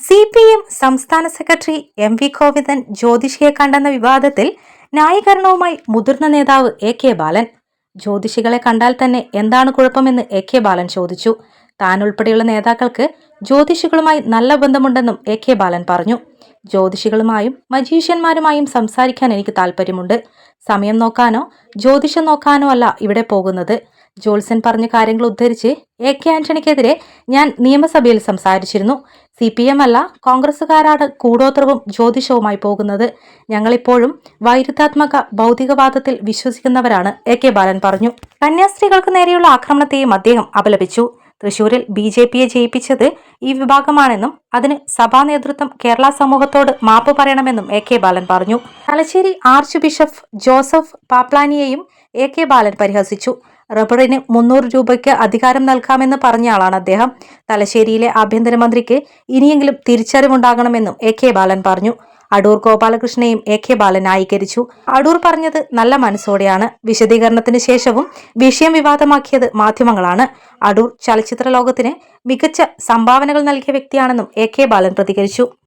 C P M സംസ്ഥാന secretary M V Govindan ജ്യോതിഷിയെ കണ്ടെന്ന വിവാദത്തിൽ ന്യായീകരണവുമായി മുതിർന്ന നേതാവ് എ കെ ബാലൻ. ജ്യോതിഷികളെ കണ്ടാൽ തന്നെ എന്താണ് കുഴപ്പമെന്ന് എ കെ ബാലൻ ചോദിച്ചു. താൻ ഉൾപ്പെടെയുള്ള നേതാക്കൾക്ക് ജ്യോതിഷികളുമായി നല്ല ബന്ധമുണ്ടെന്നും എ കെ ബാലൻ പറഞ്ഞു. ജ്യോതിഷികളുമായും മജീഷ്യന്മാരുമായും സംസാരിക്കാൻ എനിക്ക് താല്പര്യമുണ്ട് സമയം നോക്കാനോ ജ്യോതിഷം നോക്കാനോ അല്ല ഇവിടെ പോകുന്നത്. ജോത്സൻ പറഞ്ഞ കാര്യങ്ങൾ ഉദ്ധരിച്ച് എ കെ ആന്റണിക്കെതിരെ ഞാൻ നിയമസഭയിൽ സംസാരിച്ചിരുന്നു. സി പി എം അല്ല കോൺഗ്രസുകാരാണ് കൂടോത്രവും ജ്യോതിഷവുമായി പോകുന്നത്. ഞങ്ങളിപ്പോഴും വൈരുദ്ധാത്മക ഭൗതികവാദത്തിൽ വിശ്വസിക്കുന്നവരാണ് എ കെ ബാലൻ പറഞ്ഞു. കന്യാസ്ത്രീകൾക്ക് നേരെയുള്ള ആക്രമണത്തെയും അദ്ദേഹം അപലപിച്ചു. തൃശൂരിൽ ബി ജെ പിയെ ജയിപ്പിച്ചത് ഈ വിഭാഗമാണെന്നും അതിന് സഭാ നേതൃത്വം കേരള സമൂഹത്തോട് മാപ്പ് പറയണമെന്നും എ കെ ബാലൻ പറഞ്ഞു. തലശ്ശേരി ആർച്ച് ബിഷപ്പ് ജോസഫ് പാപ്ലാനിയെയും എ കെ ബാലൻ പരിഹസിച്ചു. റബ്ബറിന് മുന്നൂറ് രൂപയ്ക്ക് അധികാരം നൽകാമെന്ന് പറഞ്ഞ ആളാണ് അദ്ദേഹം. തലശ്ശേരിയിലെ ആഭ്യന്തരമന്ത്രിക്ക് ഇനിയെങ്കിലും തിരിച്ചറിവുണ്ടാകണമെന്നും എ കെ ബാലൻ പറഞ്ഞു. അടൂർ ഗോപാലകൃഷ്ണയും എ കെ ബാലൻ ന്യായീകരിച്ചു. അടൂർ പറഞ്ഞത് നല്ല മനസ്സോടെയാണ്. വിശദീകരണത്തിന് ശേഷവും വിഷയം വിവാദമാക്കിയത് മാധ്യമങ്ങളാണ്. അടൂർ ചലച്ചിത്ര ലോകത്തിന് മികച്ച സംഭാവനകൾ നൽകിയ വ്യക്തിയാണെന്നും എ കെ ബാലൻ പ്രതികരിച്ചു.